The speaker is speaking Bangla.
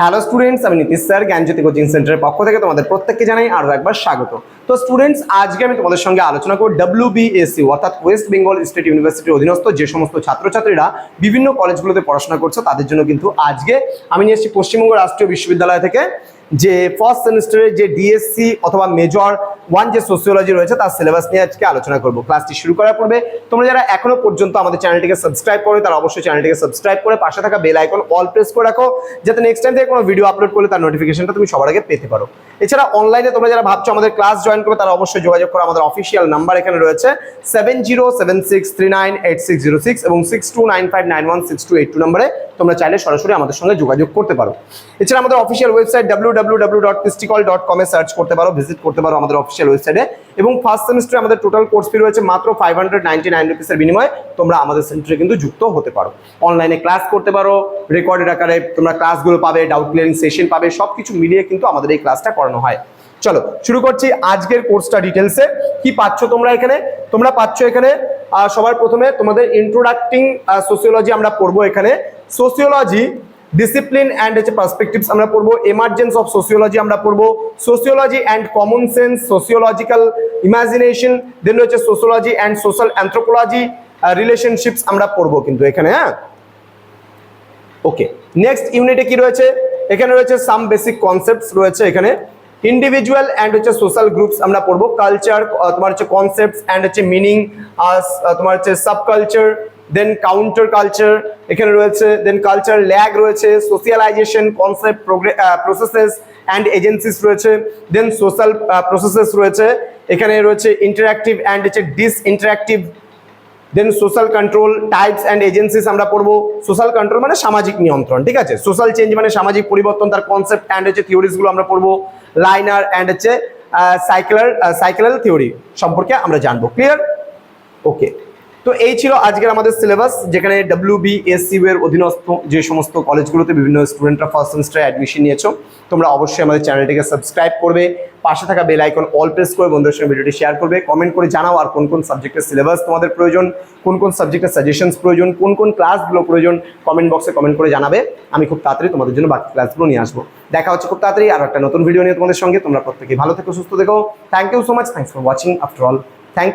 হ্যালো স্টুডেন্টস আমি নীতিশ স্যার, জ্ঞানজ্যোতি কোচিং সেন্টারের পক্ষ থেকে তোমাদের প্রত্যেককে জানাই আরও একবার স্বাগত। তো স্টুডেন্টস আজকে আমি তোমাদের সঙ্গে আলোচনা করব ডাব্লিউবিএসসি অর্থাৎ ওয়েস্ট বেঙ্গল স্টেট ইউনিভার্সিটির অধীনস্থ যে সমস্ত ছাত্রছাত্রীরা বিভিন্ন কলেজগুলোতে পড়াশোনা করছে, তাদের জন্য কিন্তু আজকে আমি নিয়ে এসেছি পশ্চিমবঙ্গ রাষ্ট্রীয় বিশ্ববিদ্যালয় থেকে যে ফার্স্ট সেমিস্টারের যে ডিএসসি অথবা মেজর ওয়ান যে সোসিওলজি রয়েছে, তার সিলেবাস নিয়ে আজকে আলোচনা করব। ক্লাসটি শুরু করার পূর্বে তোমরা যারা এখনও পর্যন্ত আমাদের চ্যানেলটিকে সাবস্ক্রাইব করো তারা অবশ্যই চ্যানেলটিকে সাবস্ক্রাইব করে পাশে থাকা বেল আইকন অল প্রেস করে রাখো, যাতে নেক্সট টাইম থেকে কোনো ভিডিও আপলোড করলে তার নোটিফিকেশনটা তুমি সবার আগে পেতে পারো। এছাড়া অনলাইনে তোমরা যারা ভাবছ আমাদের ক্লাস জয়েন করবে, তারা অবশ্যই যোগাযোগ করো, আমাদের অফিসিয়াল নাম্বার এখানে রয়েছে seven zero seven six three nine eight six zero six এবং six two nine five nine one six two eight two নম্বরে তোমরা চাইলে সরাসরি আমাদের সঙ্গে যোগাযোগ করতে পারো। এছাড়া আমাদের official website W W W dot Kristikal dot কমে সার্চ করতে পারো ভিজিট করতে পারো আমাদের অফিসিয়াল ওয়েবসাইটে এবং ফার্স্ট সেমিস্টারে আমাদের টোটাল কোর্স ফি রয়েছে মাত্র ফাইভ হান্ড্রেড নাইনটি নাইন রুপিসের বিনিময়ে তোমরা আমাদের সেন্টারে কিন্তু যুক্ত হতে পারো। অনলাইনে ক্লাস করতে পারো রেকর্ডেড আকারে তোমরা ক্লাসগুলো পাবে ডাউট ক্লিয়ারিং সেশন পাবে সব কিছু মিলিয়ে কিন্তু আমাদের এই ক্লাসটা করানো হয়। চলো, শুরু করছি আজকের কোর্সটা ডিটেলসে কি পাচ্ছ তোমরা এখানে? তোমরা পাচ্ছ এখানে সবার প্রথমে তোমাদের ইন্ট্রোডাক্টিং সোসিওলজি আমরা পড়ব এখানে। সোসিওলজি ডিসিপ্লিন অ্যান্ড হচ্ছে পার্সপেক্টিভস আমরা পড়ব। এমার্জেন্স অফ সোসিওলজি আমরা পড়ব। Sociology and common sense sociological imagination then রয়েছে sociology and social anthropology relationships আমরা পড়ব কিন্তু এখানে হ্যাঁ? ওকে নেক্সট ইউনিটে কি রয়েছে? এখানে রয়েছে সাম বেসিক কনসেপ্টস রয়েছে এখানে। ইন্ডিভিজুয়াল অ্যান্ড হচ্ছে সোশ্যাল গ্রুপস আমরা পড়ব। কালচার তোমার হচ্ছে কনসেপ্টস অ্যান্ড হচ্ছে মিনিং তোমার হচ্ছে sub culture then counter culture এখানে রয়েছে। দেন কালচার ল্যাগ রয়েছে socialisation concept processes and agencies রয়েছে। দেন সোশ্যাল প্রসেসেস রয়েছে। এখানে রয়েছে ইন্টারাক্টিভ অ্যান্ড হচ্ছে dis interactive then social control types and agencies আমরা পড়ব। সোশ্যাল কন্ট্রোল মানে সামাজিক নিয়ন্ত্রণ, ঠিক আছে? সোশ্যাল চেঞ্জ মানে সামাজিক পরিবর্তন, তার কনসেপ্ট অ্যান্ড হচ্ছে থিওরিজগুলো আমরা পড়ব। লাইনার অ্যান্ড হচ্ছে সাইকেলার সাইকেলাল থিওরি সম্পর্কে আমরা জানব। ক্লিয়ার ওকে তো এই ছিল আজকের আমাদের সিলেবাস, যেখানে ডাব্লিউ বিএসসি এর অধীনস্থ যে সমস্ত কলেজগুলোতে বিভিন্ন স্টুডেন্টরা ফার্স্ট সেমিস্টারে অ্যাডমিশন নিয়েছো, তোমরা অবশ্যই আমাদের চ্যানেলটিকে সাবস্ক্রাইব করবে, পাশে থাকা বেল আইকন অল প্রেস করে বন্ধুদের সঙ্গে ভিডিওটি শেয়ার করবে কমেন্ট করে জানাও আর কোন কোন সাবজেক্টের সিলেবাস তোমাদের প্রয়োজন, কোন কোন সাবজেক্টের সাজেশনস প্রয়োজন, কোন কোন ক্লাসগুলো প্রয়োজন কমেন্ট বক্সে কমেন্ট করে জানাবে, আমি খুব তাড়াতাড়ি তোমাদের জন্য বাকি ক্লাসগুলো নিয়ে আসব। দেখা হচ্ছে খুব তাড়াতাড়ি আর একটা নতুন ভিডিও নিয়ে তোমাদের সঙ্গে, তোমরা প্রত্যেকে ভালো থেকো, সুস্থ থেকো thank you so much thanks for watching after all